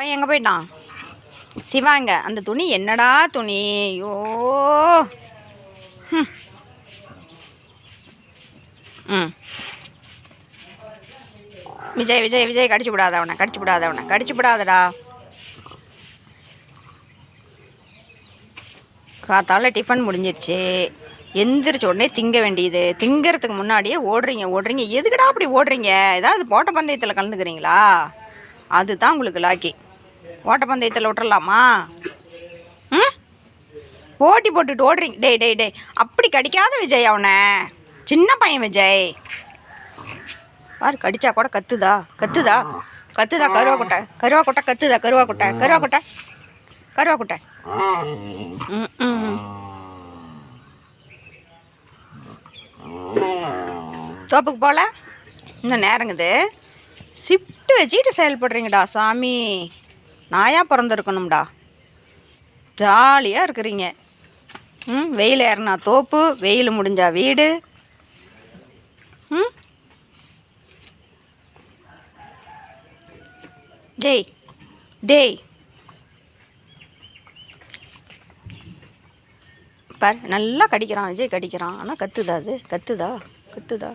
பையன் எங்கே போயிட்டான்? சிவாங்க அந்த துணி என்னடா துணி? ஐயோ. ம். விஜய் விஜய் விஜய் கடிச்சு விடாத அவனை கடிச்சு விடாத அவனை கடிச்சு விடாதடா. காத்தால டிஃபன் முடிஞ்சிருச்சு. எந்திரிச்ச உடனே திங்க வேண்டியது. திங்கிறதுக்கு முன்னாடியே ஓடுறீங்க ஓடுறீங்க. எதுக்குடா அப்படி ஓடுறீங்க? ஏதாவது போட்ட பந்தயத்தில் கலந்துக்கிறீங்களா? அதுதான் உங்களுக்கு லாக்கி ஓட்டப்பந்தயத்தில் விட்டுடலாமா ம்? போட்டி போட்டுட்டு ஓடுறீங்க. டேய் டேய் டேய். அப்படி கடிக்காத விஜய் அவனை. சின்ன பையன் விஜய். பாரு கடிச்சா கூட கத்துதா? கத்துதா? கத்துதா? கருவா கொட்டை கருவா கொட்டை கத்துதா? கருவா கொட்டை கருவா கொட்டை கருவா கொட்டை தோப்புக்கு போகல இன்னும் நேரங்குது. ஷிஃப்ட் வச்சுக்கிட்டு செயல்படுறீங்கடா சாமி. நாயாக பிறந்திருக்கணும்டா? ஜாலியாக இருக்கிறீங்க. ம் வெயில் ஏறினா தோப்பு வெயில் முடிஞ்சா வீடு. ம்? டேய் டேய். பார் நல்லா கடிக்கிறான் விஜய் கடிக்கிறான். ஆனால் கத்துதா அது? கத்துதா? கத்துதா?